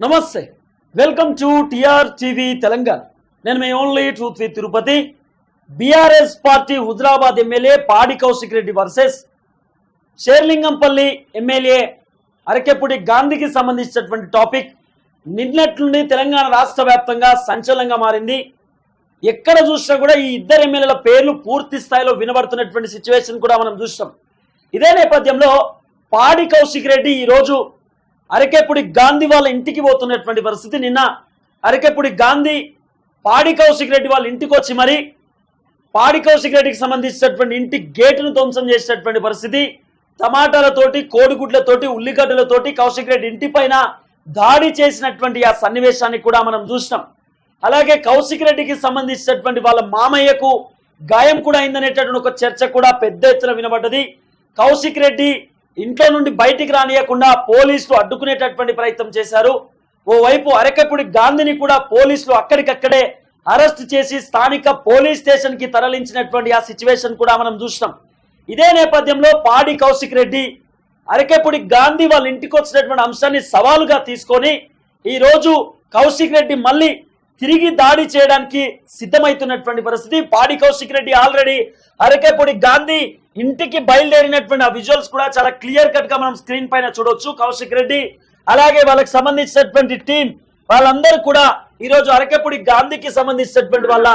నమస్తే. Welcome to TR TV Telangana. నేను మీ only truth with Tirupati. BRS party Huzurabad MLA Padi Kaushik Reddy versus Serilingampally MLA Arekapudi గాంధీకి సంబంధించినటువంటి topic. నిన్నటి నుండి తెలంగాణ రాష్ట్ర వ్యాప్తంగా సంచలనంగా మారింది. ఎక్కడ చూసినా కూడా ఈ ఇద్దరు ఎమ్మెల్యేల పేర్లు పూర్తి స్థాయిలో వినబడుతున్నటువంటి సిచ్యువేషన్ కూడా మనం చూస్తాం ఇదే నేపథ్యంలో పాడి కౌశిక్ రెడ్డి ఈరోజు అరకేపుడి గాంధీ వాళ్ళ ఇంటికి పోతున్నటువంటి పరిస్థితి నిన్న అరకేపుడి గాంధీ పాడి కౌశిక్ రెడ్డి వాళ్ళ ఇంటికి వచ్చి మరి పాడి కౌశిక్ రెడ్డికి సంబంధించినటువంటి ఇంటి గేటును ధ్వంసం చేసినటువంటి పరిస్థితి. టమాటాలతోటి కోడిగుడ్లతోటి ఉల్లిగడ్డలతోటి కౌశిక్ రెడ్డి ఇంటిపైన దాడి చేసినటువంటి ఆ సన్నివేశాన్ని కూడా మనం చూసినాం. అలాగే కౌశిక్ రెడ్డికి సంబంధించినటువంటి వాళ్ళ మామయ్యకు గాయం కూడా అయిందనేటటువంటి ఒక చర్చ కూడా పెద్ద ఎత్తున వినబడ్డది. కౌశిక్ రెడ్డి ఇంట్లో నుండి బయటికి రానియకుండా పోలీసులు అడ్డుకునేటటువంటి ప్రయత్నం చేశారు. ఓవైపు అరకపుడి గాంధీని కూడా పోలీసులు అక్కడికక్కడే అరెస్ట్ చేసి స్థానిక పోలీస్ స్టేషన్కి తరలించినటువంటి ఆ సిచ్యువేషన్ కూడా మనం చూసినాం. ఇదే నేపథ్యంలో పాడి కౌశిక్ రెడ్డి అరకెపుడి గాంధీ వాళ్ళ ఇంటికి వచ్చినటువంటి అంశాన్ని సవాలుగా తీసుకొని ఈరోజు కౌశిక్ రెడ్డి మళ్ళీ తిరిగి దాడి చేయడానికి సిద్ధమవుతున్నటువంటి పరిస్థితి. పాడి కౌశిక్ రెడ్డి ఆల్రెడీ అరకేపూడి గాంధీ ఇంటికి బయలుదేరినటువంటి ఆ విజువల్స్ కూడా చాలా క్లియర్ కట్గా మనం స్క్రీన్ పైన చూడొచ్చు. కౌశిక్ రెడ్డి అలాగే వాళ్ళకి సంబంధించినటువంటి టీం వాళ్ళందరూ కూడా ఈరోజు అరకేపూడి గాంధీకి సంబంధించినటువంటి వాళ్ళ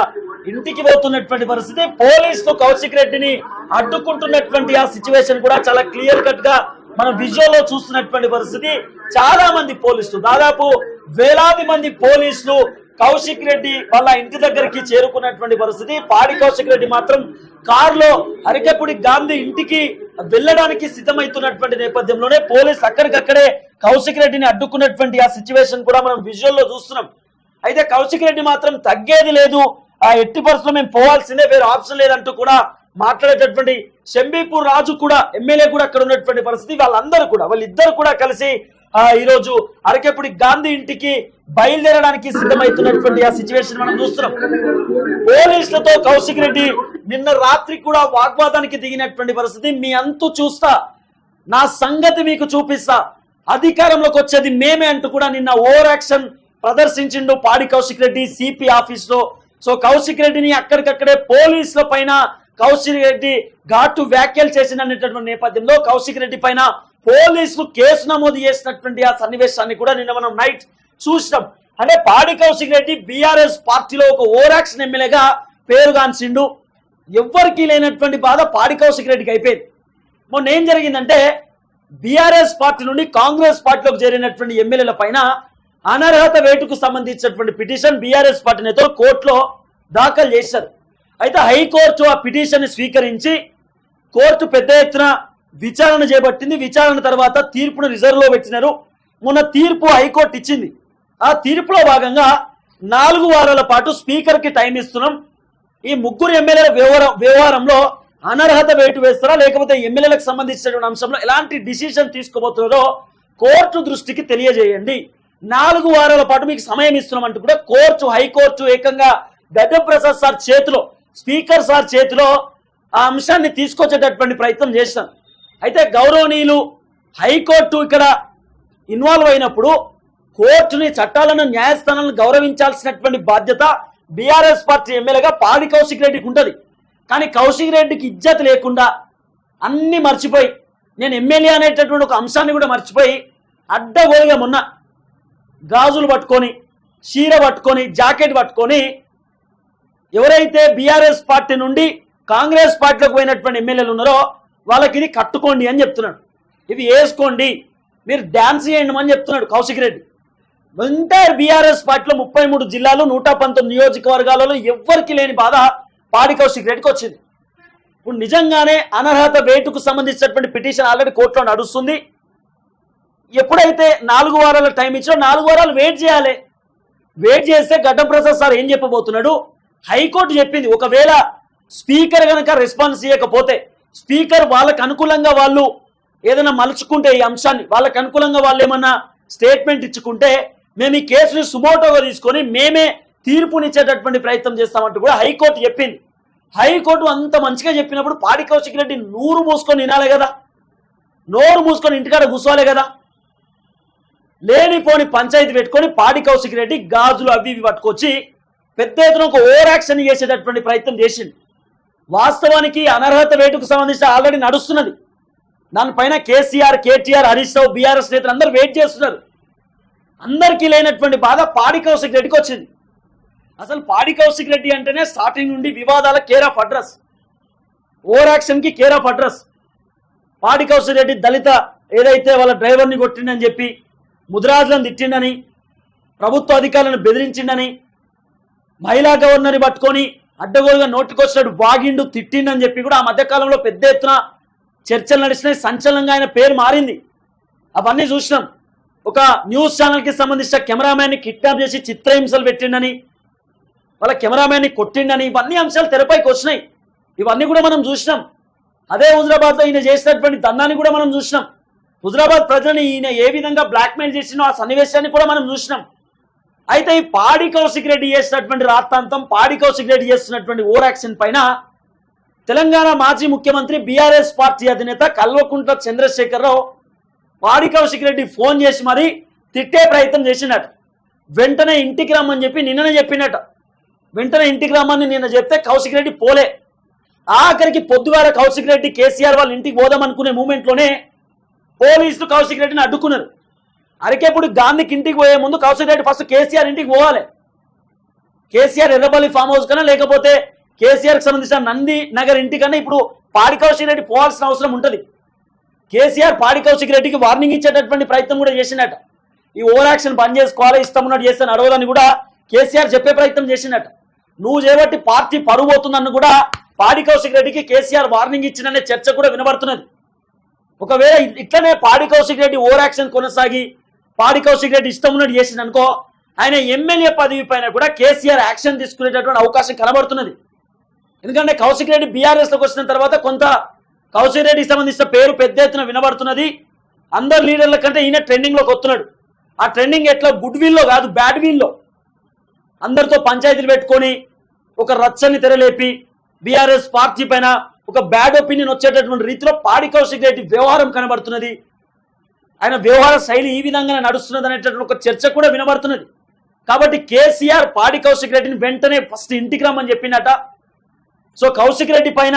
ఇంటికి పోతున్నటువంటి పరిస్థితి. పోలీసులు కౌశిక్ రెడ్డిని అడ్డుకుంటున్నటువంటి ఆ సిచ్యువేషన్ కూడా చాలా క్లియర్ కట్గా మనం విజువల్లో చూస్తున్నటువంటి పరిస్థితి. చాలా మంది పోలీసులు దాదాపు వేలాది మంది పోలీసులు కౌశిక్ రెడ్డి వాళ్ళ ఇంటి దగ్గరికి చేరుకున్నటువంటి పరిస్థితి. పాడి కౌశిక్ రెడ్డి మాత్రం కారులో అరికెపుడి గాంధీ ఇంటికి వెళ్ళడానికి సిద్ధమవుతున్నటువంటి నేపథ్యంలోనే పోలీసు అక్కడికక్కడే కౌశిక్ రెడ్డిని అడ్డుకున్నటువంటి ఆ సిచ్యువేషన్ కూడా మనం విజువల్లో చూస్తున్నాం. అయితే కౌశిక్ రెడ్డి మాత్రం తగ్గేది లేదు. ఆ ఎట్టి పరిస్థితుల్లో మేము పోవాల్సిందే వేరే ఆప్షన్ లేదంటూ కూడా మాట్లాడేటటువంటి షంబీపూర్ రాజు కూడా ఎమ్మెల్యే కూడా అక్కడ ఉన్నటువంటి పరిస్థితి. వాళ్ళందరూ కూడా వాళ్ళిద్దరు కూడా కలిసి ఆ ఈరోజు రోజు గాంధీ ఇంటికి బయలుదేరడానికి సిద్ధమవుతున్నటువంటి ఆ సిచ్యువేషన్ మనం చూస్తున్నాం. పోలీసులతో కౌశిక్ రెడ్డి నిన్న రాత్రి కూడా వాగ్వాదానికి దిగినటువంటి పరిస్థితి. మీ అంతు చూస్తా నా సంగతి మీకు చూపిస్తా. అధికారంలోకి వచ్చేది మేమే అంటూ కూడా నిన్న ఓవర్ యాక్షన్ ప్రదర్శించిండు పాడి కౌశిక్ రెడ్డి సిపి ఆఫీస్లో. సో కౌశిక్ రెడ్డిని అక్కడికక్కడే పోలీసుల పైన కౌశిక్ రెడ్డి ఘాటు వ్యాఖ్యలు చేసినటువంటి నేపథ్యంలో కౌశిక్ రెడ్డి పైన పోలీసులు కేసు నమోదు చేసినటువంటి ఆ సన్నివేశాన్ని కూడా నిన్న మనం నైట్ చూసినాం. అంటే పాడి కౌశిక్ రెడ్డి బీఆర్ఎస్ పార్టీలో ఒక ఓరాక్షన్ ఎమ్మెల్యేగా పేరుగాంచిండు. ఎవ్వరికీ లేనటువంటి బాధ పాడి కౌశిక్ రెడ్డికి అయిపోయింది. మొన్న ఏం జరిగిందంటే బీఆర్ఎస్ పార్టీ నుండి కాంగ్రెస్ పార్టీలోకి చేరినటువంటి ఎమ్మెల్యేల పైన అనర్హత వేటుకు సంబంధించినటువంటి పిటిషన్ బీఆర్ఎస్ పార్టీ నేతలు కోర్టులో దాఖలు చేశారు. అయితే హైకోర్టు ఆ పిటిషన్ స్వీకరించి కోర్టు పెద్ద ఎత్తున విచారణ చేపట్టింది. విచారణ తర్వాత తీర్పును రిజర్వ్లో పెట్టినారు. మొన్న తీర్పు హైకోర్టు ఇచ్చింది. ఆ తీర్పులో భాగంగా నాలుగు వారాల పాటు స్పీకర్కి టైం ఇస్తున్నాం. ఈ ముగ్గురు ఎమ్మెల్యేల వ్యవహారం వ్యవహారంలో అనర్హత వేటు వేస్తారా లేకపోతే ఎమ్మెల్యేలకు సంబంధించినటువంటి అంశంలో ఎలాంటి డిసిషన్ తీసుకోబోతున్నారో కోర్టు దృష్టికి తెలియజేయండి. నాలుగు వారాల పాటు మీకు సమయం ఇస్తున్నామంటూ కూడా కోర్టు హైకోర్టు ఏకంగా గడ్డ ప్రసాద్ సార్ చేతిలో స్పీకర్ సార్ చేతిలో ఆ అంశాన్ని తీసుకొచ్చేటటువంటి ప్రయత్నం చేశాను అయితే గౌరవనీయులు హైకోర్టు ఇక్కడ ఇన్వాల్వ్ అయినప్పుడు కోర్టుని చట్టాలను న్యాయస్థానాలను గౌరవించాల్సినటువంటి బాధ్యత బీఆర్ఎస్ పార్టీ ఎమ్మెల్యేగా పాడి కౌశిక్ రెడ్డికి ఉంటుంది. కానీ కౌశిక్ రెడ్డికి ఇజ్జత్ లేకుండా అన్నీ మర్చిపోయి నేను ఎమ్మెల్యే అనేటటువంటి ఒక అంశాన్ని కూడా మర్చిపోయి అడ్డగోలుగా మొన్న గాజులు పట్టుకొని చీర పట్టుకొని జాకెట్ పట్టుకొని ఎవరైతే బీఆర్ఎస్ పార్టీ నుండి కాంగ్రెస్ పార్టీలోకి పోయినటువంటి ఎమ్మెల్యేలు ఉన్నారో వాళ్ళకి ఇది కట్టుకోండి అని చెప్తున్నాడు. ఇది వేసుకోండి. మీరు డ్యాన్స్ చేయండి అని చెప్తున్నాడు కౌశిక్ రెడ్డి. ఎంటైర్ బీఆర్ఎస్ పార్టీలో ముప్పై మూడు జిల్లాలు నూట పంతొమ్మిది నియోజకవర్గాలలో ఎవ్వరికి లేని బాధ పాడి కౌశిక్ రెడ్డికి వచ్చింది. ఇప్పుడు నిజంగానే అనర్హత వేటుకు సంబంధించినటువంటి పిటిషన్ ఆల్రెడీ కోర్టులో నడుస్తుంది. ఎప్పుడైతే నాలుగు వారాల టైం ఇచ్చినా నాలుగు వారాలు వెయిట్ చేయాలి. వెయిట్ చేస్తే గడ్డం ప్రసాద్ సార్ ఏం చెప్పబోతున్నాడు? హైకోర్టు చెప్పింది ఒకవేళ స్పీకర్ కనుక రెస్పాన్స్ ఇవ్వకపోతే స్పీకర్ వాళ్ళకు అనుకూలంగా వాళ్ళు ఏదైనా మలుచుకుంటే ఈ అంశాన్ని వాళ్ళకు అనుకూలంగా వాళ్ళు ఏమన్నా స్టేట్మెంట్ ఇచ్చుకుంటే మేము ఈ కేసుని సుమోటోగా తీసుకొని మేమే తీర్పునిచ్చేటటువంటి ప్రయత్నం చేస్తామంటూ కూడా హైకోర్టు చెప్పింది. హైకోర్టు అంత మంచిగా చెప్పినప్పుడు పాడి కౌశిక్ రెడ్డి నూరు మూసుకొని వినాలి కదా. నోరు మూసుకొని ఇంటికాడ కూర్చోవాలి కదా. లేనిపోని పంచాయతీ పెట్టుకొని పాడి కౌశిక్ రెడ్డి గాజులు అవి ఇవి పట్టుకొచ్చి పెద్ద ఎత్తున ఒక ఓవర్ యాక్షన్ చేసేటటువంటి ప్రయత్నం చేసింది వాస్తవానికి అనర్హత వేటుకు సంబంధించి ఆల్రెడీ నడుస్తున్నది. దానిపైన KCR KTR Harish Rao BRS నేతలు అందరూ వెయిట్ చేస్తున్నారు. అందరికీ లేనటువంటి బాధ పాడి కౌశిక్ రెడ్డికి వచ్చింది. అసలు పాడి కౌశిక్ రెడ్డి అంటేనే స్టార్టింగ్ నుండి వివాదాల care of address. Over యాక్షన్కి care of address. Padi Kaushik Reddy దళిత ఏదైతే వాళ్ళ డ్రైవర్ని కొట్టిండని చెప్పి ముదిరాజులను తిట్టిండని ప్రభుత్వ అధికారులను బెదిరించిండని మహిళా గవర్నర్ని పట్టుకొని అడ్డగోలుగా నోటికొచ్చినట్టు వాగిండు తిట్టిండని చెప్పి కూడా ఆ మధ్యకాలంలో పెద్ద ఎత్తున చర్చలు నడిచినాయి. సంచలనంగా ఆయన పేరు మారింది. అవన్నీ చూసినాం. ఒక న్యూస్ ఛానల్కి సంబంధించిన కెమెరామ్యాన్ని కిడ్నాప్ చేసి చిత్రహింసలు పెట్టిండని వాళ్ళ కెమెరామ్యాన్ని కొట్టిండని ఇవన్నీ అంశాలు తెరపైకి వచ్చినాయి. ఇవన్నీ కూడా మనం చూసినాం. అదే హుజరాబాద్లో ఈయన చేసినటువంటి దందాన్ని కూడా మనం చూసినాం. హుజరాబాద్ ప్రజలని ఈయన ఏ విధంగా బ్లాక్మెయిల్ చేసినో ఆ సన్నివేశాన్ని కూడా మనం చూసినాం. అయితే ఈ పాడి కౌశిక్ రెడ్డి చేసినటువంటి రాత్తాంతం పాడి కౌశిక్ రెడ్డి చేస్తున్నటువంటి ఓవర్ యాక్షన్ పైన తెలంగాణ మాజీ ముఖ్యమంత్రి బీఆర్ఎస్ పార్టీ అధినేత కల్వకుంట్ల చంద్రశేఖరరావు పాడి కౌశిక్ రెడ్డి ఫోన్ చేసి మరీ తిట్టే ప్రయత్నం చేసినట్టు వెంటనే ఇంటికి రమ్మని చెప్పి నిన్ననే చెప్పినట్టు వెంటనే ఇంటికి రమ్మని నిన్న చెప్తే కౌశిక్ రెడ్డి పోలే. ఆఖరికి పొద్దుగాల కౌశిక్ రెడ్డి కేసీఆర్ వాళ్ళ ఇంటికి పోదాం అనుకునే మూమెంట్లోనే పోలీసులు కౌశిక్ రెడ్డిని అడ్డుకున్నారు. అరకేపుడు గాంధీకి ఇంటికి పోయే ముందు కౌశిక్ రెడ్డి ఫస్ట్ కేసీఆర్ ఇంటికి పోవాలి. కేసీఆర్ ఎర్రబల్లి ఫామ్ హౌస్ కన్నా లేకపోతే కేసీఆర్కి సంబంధించిన నంది నగర్ ఇంటికన్నా ఇప్పుడు పాడి కౌశిక్ రెడ్డి పోవాల్సిన అవసరం ఉంటుంది. కేసీఆర్ పాడి కౌశిక్ రెడ్డికి వార్నింగ్ ఇచ్చేటటువంటి ప్రయత్నం కూడా చేసినట్టు ఈ ఓవర్ యాక్షన్ బంద్ చేసుకోవాలి ఇష్టం చేస్తాను అడవులని కూడా కేసీఆర్ చెప్పే ప్రయత్నం చేసినట్టు నువ్వు చేపట్టి పార్టీ పరువు అవుతుందని కూడా పాడి కౌశిక్ రెడ్డికి కేసీఆర్ వార్నింగ్ ఇచ్చిననే చర్చ కూడా వినబడుతున్నది. ఒకవేళ ఇట్లనే పాడి కౌశిక్ రెడ్డి ఓవర్ యాక్షన్ కొనసాగి పాడి కౌశిక్ రెడ్డి ఇష్టం ఉన్నట్టు చేసింది అనుకో ఆయన ఎమ్మెల్యే పదవి పైన కూడా కేసీఆర్ యాక్షన్ తీసుకునేటటువంటి అవకాశం కనబడుతున్నది. ఎందుకంటే కౌశిక్ రెడ్డి బీఆర్ఎస్లోకి వచ్చిన తర్వాత కొంత కౌశిక్ రెడ్డికి సంబంధించిన పేరు పెద్ద ఎత్తున వినబడుతున్నది. అందరు లీడర్ల కంటే ఈయన ట్రెండింగ్లోకి వస్తున్నాడు. ఆ ట్రెండింగ్ ఎట్లా? గుడ్ విల్లో కాదు బ్యాడ్ విల్లో అందరితో పంచాయతీలు పెట్టుకొని ఒక రచ్చని తెరలేపి బీఆర్ఎస్ పార్టీ పైన ఒక బ్యాడ్ ఒపీనియన్ వచ్చేటటువంటి రీతిలో పాడి కౌశిక్ రెడ్డి వ్యవహారం కనబడుతున్నది. ఆయన వ్యవహార శైలి ఈ విధంగా నడుస్తున్నది అనేటటువంటి ఒక చర్చ కూడా వినబడుతున్నది. కాబట్టి కేసీఆర్ పాడి కౌశిక్ రెడ్డిని వెంటనే ఫస్ట్ ఇంటికి రమ్మని చెప్పినట సో కౌశిక్ రెడ్డి పైన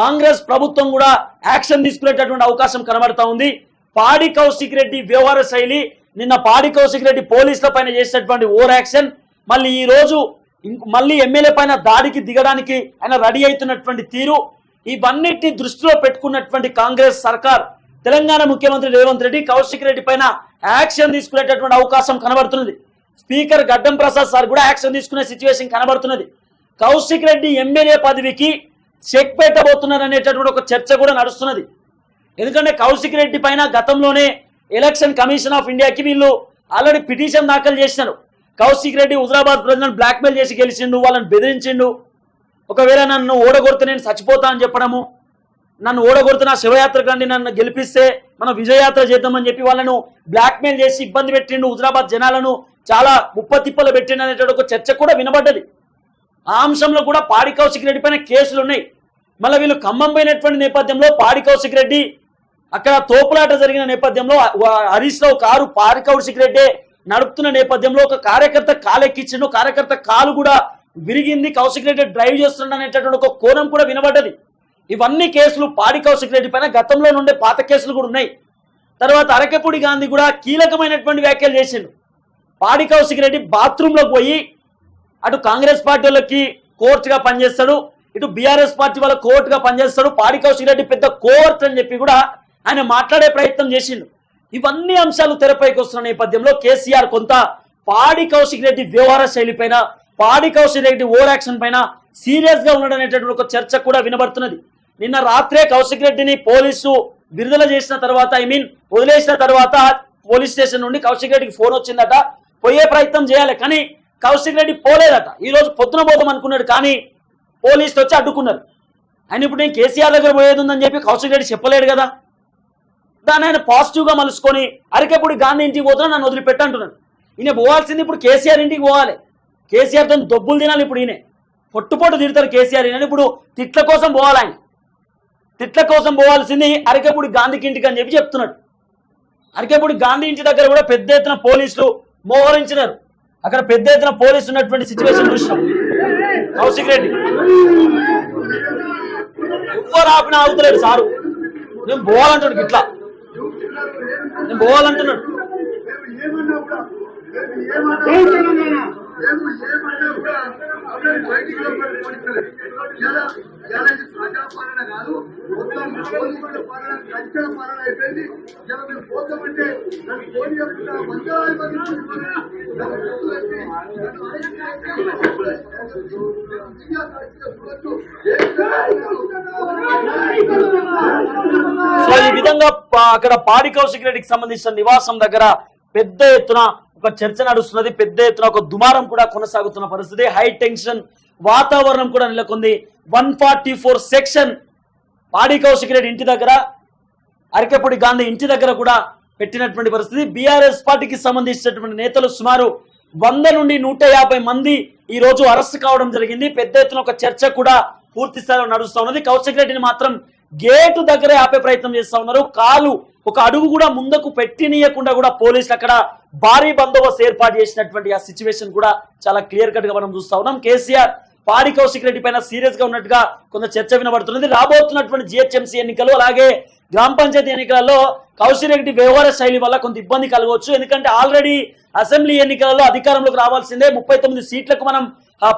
కాంగ్రెస్ ప్రభుత్వం కూడా యాక్షన్ తీసుకునేటటువంటి అవకాశం కనబడతా ఉంది. పాడి కౌశిక్ రెడ్డి వ్యవహార శైలి నిన్న పాడి కౌశిక్ రెడ్డి పోలీసుల పైన చేసినటువంటి ఓవర్ యాక్షన్ మళ్ళీ ఈ రోజు మళ్ళీ ఎమ్మెల్యే పైన దాడికి దిగడానికి ఆయన రెడీ అవుతున్నటువంటి తీరు ఇవన్నిటిని దృష్టిలో పెట్టుకున్నటువంటి కాంగ్రెస్ సర్కార్ తెలంగాణ ముఖ్యమంత్రి రేవంత్ రెడ్డి కౌశిక్ రెడ్డి పైన యాక్షన్ తీసుకునేటటువంటి అవకాశం కనబడుతున్నది. స్పీకర్ గడ్డం ప్రసాద్ సార్ కూడా యాక్షన్ తీసుకునే సిచ్యువేషన్ కనబడుతున్నది. కౌశిక్ రెడ్డి ఎమ్మెల్యే పదవికి చెక్ పెట్టబోతున్నారు అనేటటువంటి ఒక చర్చ కూడా నడుస్తున్నది. ఎందుకంటే కౌశిక్ రెడ్డి పైన గతంలోనే ఎలక్షన్ కమిషన్ ఆఫ్ ఇండియాకి వీళ్ళు ఆల్రెడీ పిటిషన్ దాఖలు చేసినారు. కౌశిక్ రెడ్డి హుజరాబాద్ ప్రజలను బ్లాక్మెయిల్ చేసి గెలిచిండు వాళ్ళని బెదిరించిండు. ఒకవేళ నన్ను ఓడగొడితే నేను చచ్చిపోతా అని చెప్పడము నన్ను ఓడగొడితే నా శివయాత్ర కండి నన్ను గెలిపిస్తే మనం విజయయాత్ర చేద్దామని చెప్పి వాళ్ళను బ్లాక్మెయిల్ చేసి ఇబ్బంది పెట్టిండు హుజరాబాద్ జనాలను చాలా ముప్పతిప్పలు పెట్టిండు అనేటువంటి ఒక చర్చ కూడా వినబడ్డది. ఆ అంశంలో కూడా పాడి కౌశిక్ రెడ్డి పైన కేసులు ఉన్నాయి మళ్ళీ వీళ్ళు ఖమ్మం పోయినటువంటి నేపథ్యంలో పాడి కౌశిక్ రెడ్డి అక్కడ తోపులాట జరిగిన నేపథ్యంలో హరీష్లో కారు పాడి కౌశిక్ రెడ్డి నడుపుతున్న నేపథ్యంలో ఒక కార్యకర్త కాలెక్కిచ్చిండు కార్యకర్త కాలు కూడా విరిగింది. కౌశిక్ రెడ్డి డ్రైవ్ చేస్తుండ అనేటటువంటి ఒక కోణం కూడా వినబడ్డది. ఇవన్నీ కేసులు పాడి కౌశిక్ రెడ్డి పైన గతంలో నుండే పాత కేసులు కూడా ఉన్నాయి. తర్వాత అరకపూడి గాంధీ కూడా కీలకమైనటువంటి వ్యాఖ్యలు చేసిండు. పాడి కౌశిక్ రెడ్డి బాత్రూంలోకి పోయి అటు కాంగ్రెస్ పార్టీ వాళ్ళకి కోర్టుగా పనిచేస్తాడు ఇటు బీఆర్ఎస్ పార్టీ వాళ్ళ కోర్టుగా పనిచేస్తాడు పాడి కౌశిక్ రెడ్డి పెద్ద కోర్ట్ అని చెప్పి కూడా ఆయన మాట్లాడే ప్రయత్నం చేసిండు. ఇవన్నీ అంశాలు తెరపైకి వస్తున్న నేపథ్యంలో కేసీఆర్ కొంత పాడి కౌశిక్ రెడ్డి వ్యవహార శైలి పైన పాడి కౌశిక్ రెడ్డి ఓవర్ యాక్షన్ పైన సీరియస్గా ఉండడం అనేటటువంటి ఒక చర్చ కూడా వినబడుతున్నది. నిన్న రాత్రే కౌశిక్ రెడ్డిని పోలీసు విడుదల చేసిన తర్వాత ఐ మీన్ వదిలేసిన తర్వాత పోలీస్ స్టేషన్ నుండి కౌశిక్ రెడ్డికి ఫోన్ వచ్చిందట. పోయే ప్రయత్నం చేయాలి కానీ కౌశిక్ రెడ్డి పోలేదట. ఈరోజు పొద్దున పోదాం అనుకున్నాడు కానీ పోలీసులు వచ్చి అడ్డుకున్నారు. ఆయన ఇప్పుడు నేను కేసీఆర్ దగ్గర పోయేది ఉందని చెప్పి కౌశిక్ రెడ్డి చెప్పలేడు కదా. దాన్ని ఆయన పాజిటివ్గా మలుసుకొని అరకెప్పుడు గాంధీ ఇంటికి పోతున్నా నన్ను వదిలిపెట్టు అంటున్నాడు. ఈయన పోవాల్సింది ఇప్పుడు కేసీఆర్ ఇంటికి పోవాలి. కేసీఆర్తో దొబ్బులు తినాలి ఇప్పుడు ఈయన. పొట్టు పొట్టు తిడతారు కేసీఆర్ ఈయన. ఇప్పుడు తిట్ల కోసం పోవాలి ఆయన. తిట్ల కోసం పోవాల్సింది అరకెప్పుడు గాంధీకి ఇంటికి అని చెప్పి చెప్తున్నాడు. అరకేపుడి గాంధీ ఇంటి దగ్గర కూడా పెద్ద ఎత్తున పోలీసులు మోహరించినారు. అక్కడ పెద్ద ఎత్తున పోలీసు ఉన్నటువంటి సిచ్యువేషన్ చూసినాం కౌశిక్ రెడ్డి ఎవ్వరు ఆపిన ఆగుతలేడు సారు. నేను పోవాలంటున్నాడు ఇట్లా. నేను పోవాలంటున్నాడు. కాదు కంచెల పాలన అయిపోయింది ఇలా మేము పోతామంటే నన్ను సో ఈ విధంగా అక్కడ పాడి కౌశిక్ రెడ్డికి సంబంధించిన నివాసం దగ్గర పెద్ద ఎత్తున ఒక చర్చ నడుస్తున్నది. పెద్ద ఎత్తున ఒక దుమారం కూడా కొనసాగుతున్న పరిస్థితి. హై టెన్షన్ వాతావరణం కూడా నెలకొంది. వన్ ఫార్టీ ఫోర్ సెక్షన్ పాడి కౌశిక్ రెడ్డి ఇంటి దగ్గర అరకెపూడి గాంధీ ఇంటి దగ్గర కూడా పెట్టినటువంటి పరిస్థితి. బీఆర్ఎస్ పార్టీకి సంబంధించినటువంటి నేతలు సుమారు వంద నుండి నూట యాభై మంది ఈ రోజు అరెస్ట్ కావడం జరిగింది. పెద్ద ఎత్తున ఒక చర్చ కూడా పూర్తి స్థాయిలో నడుస్తూ ఉన్నది. కౌశిక్ రెడ్డిని మాత్రం గేటు దగ్గరే ఆపే ప్రయత్నం చేస్తా ఉన్నారు. కాలు ఒక అడుగు కూడా ముందుకు పెట్టినీయకుండా కూడా పోలీసులు అక్కడ భారీ బందోబస్తు ఏర్పాటు చేసినటువంటి ఆ సిచ్యువేషన్ కూడా చాలా క్లియర్ కట్గా మనం చూస్తా ఉన్నాం. కేసీఆర్ పాడి కౌశిక్ రెడ్డి పైన సీరియస్గా ఉన్నట్టుగా కొంత చర్చ వినబడుతున్నది. రాబోతున్నటువంటి జిహెచ్ఎంసీ ఎన్నికలు అలాగే గ్రామ పంచాయతీ ఎన్నికలలో కౌశిక్ రెడ్డి వ్యవహార శైలి వల్ల కొంత ఇబ్బంది కలగవచ్చు. ఎందుకంటే ఆల్రెడీ అసెంబ్లీ ఎన్నికలలో అధికారంలోకి రావాల్సిందే. ముప్పై తొమ్మిది సీట్లకు మనం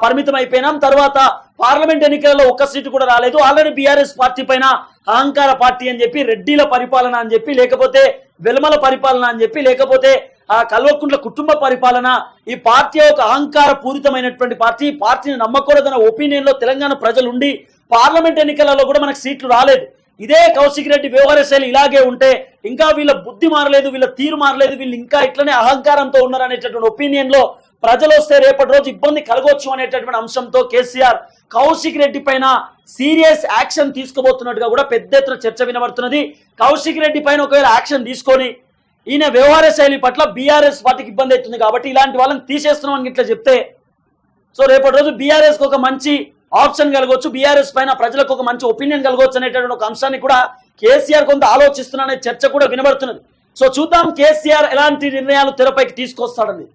పరిమితం అయిపోయినాం. తర్వాత పార్లమెంట్ ఎన్నికలలో ఒక్క సీటు కూడా రాలేదు. ఆల్రెడీ బీఆర్ఎస్ పార్టీ పైన అహంకార పార్టీ అని చెప్పి రెడ్డిల పరిపాలన అని చెప్పి లేకపోతే వెలమల పరిపాలన అని చెప్పి లేకపోతే ఆ కల్వకుంట్ల కుటుంబ పరిపాలన ఈ పార్టీ ఒక అహంకార పూరితమైనటువంటి పార్టీ ఈ పార్టీని నమ్మకూడదన్న ఒపీనియన్లో తెలంగాణ ప్రజలు ఉండి పార్లమెంట్ ఎన్నికలలో కూడా మనకు సీట్లు రాలేదు. ఇదే కౌశిక్ రెడ్డి వ్యవహార శైలి ఇలాగే ఉంటే ఇంకా వీళ్ళ బుద్ధి మారలేదు వీళ్ళ తీరు మారలేదు వీళ్ళు ఇంకా ఇట్లనే అహంకారంతో ఉన్నారు అనేటటువంటి ఒపీనియన్లో ప్రజలు వస్తే రేపటి రోజు ఇబ్బంది కలగొచ్చు అనేటటువంటి అంశంతో కేసీఆర్ కౌశిక్ రెడ్డి పైన సీరియస్ యాక్షన్ తీసుకోబోతున్నట్టుగా కూడా పెద్ద ఎత్తున చర్చ వినబడుతున్నది. కౌశిక్ రెడ్డి పైన ఒకవేళ యాక్షన్ తీసుకొని ఈయన వ్యవహార శైలి పట్ల బీఆర్ఎస్ పార్టీకి ఇబ్బంది అవుతుంది కాబట్టి ఇలాంటి వాళ్ళని తీసేస్తున్నాం అని ఇట్లా చెప్తే సో రేపటి రోజు బీఆర్ఎస్కి ఒక మంచి ఆప్షన్ కలగవచ్చు బీఆర్ఎస్ పైన ప్రజలకు ఒక మంచి ఒపీనియన్ కలగవచ్చు అనేటటువంటి ఒక అంశాన్ని కూడా కేసీఆర్ కొంత ఆలోచిస్తున్న అనే చర్చ కూడా వినబడుతున్నది. సో చూద్దాం కేసీఆర్ ఎలాంటి నిర్ణయాలు తెరపైకి తీసుకొస్తాడని.